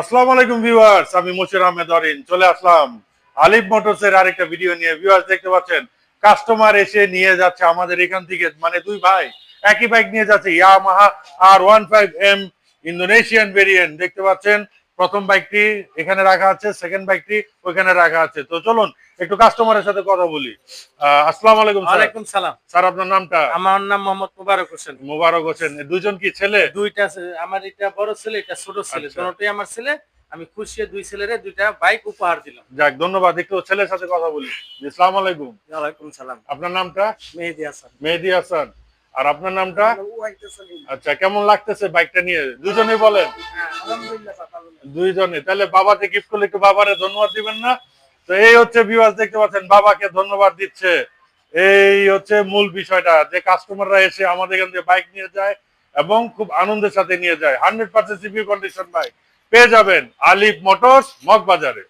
আসসালামু আলাইকুম ভিউয়ার্স, আমি মুশির আহমেদ অরিন। চলে আসলাম আলিফ মোটরস এর আরেকটা ভিডিও নিয়ে। ভিউয়ার্স, দেখতে পাচ্ছেন কাস্টমার এসে নিয়ে যাচ্ছে আমাদের এখান থেকে মানে দুই ভাই, একই বাইক নিয়ে যাচ্ছে Yamaha R one five M Indonesian variant দেখতে পাচ্ছেন। প্রথম বাইকটি এখানে রাখা আছে সেকেন্ড বাইকটি ওইখানে রাখা আছে। তো চলুন একটু কাস্টমারের সাথে কথা বলি। আসসালামু আলাইকুম ওয়ালাইকুম সালাম। স্যার আপনার নামটা? আমার নাম মোহাম্মদ মুবারক হোসেন। মোবারক হোসেন। দুজন কি ছেলে? দুইটা আমার এটা বড় ছেলে এটা ছোট ছেলে। আচ্ছা। দুটোই আমার ছেলে। আমি খুশি দুই ছেলেরে দুইটা বাইক উপহার দিলাম। যাক ধন্যবাদ। একটু ছেলের সাথে কথা বলি। আসসালামু আলাইকুম। ওয়ালাইকুম সালাম। আপনার নামটা? মেহেদি হাসান। মেহেদি হাসান। আর আপনার নামটা? আচ্ছা কেমন লাগতেছে বাইকটা নিয়ে? দুজনেই বলেন। দুইজনে তাহলে বাবাকে গিফট করলে একটু বাবারে ধন্যবাদ দিবেন না? তো এই হচ্ছে ভিউয়ার্স দেখতে পাচ্ছেন বাবাকে ধন্যবাদ দিচ্ছে। এই হচ্ছে মূল বিষয়টা যে কাস্টমাররা এসে আমাদের এখান থেকে বাইক নিয়ে যায় এবং খুব আনন্দের সাথে নিয়ে যায়। Hundred percent CP condition bike পেয়ে যাবেন আলিফ মোটরস মগবাজারে।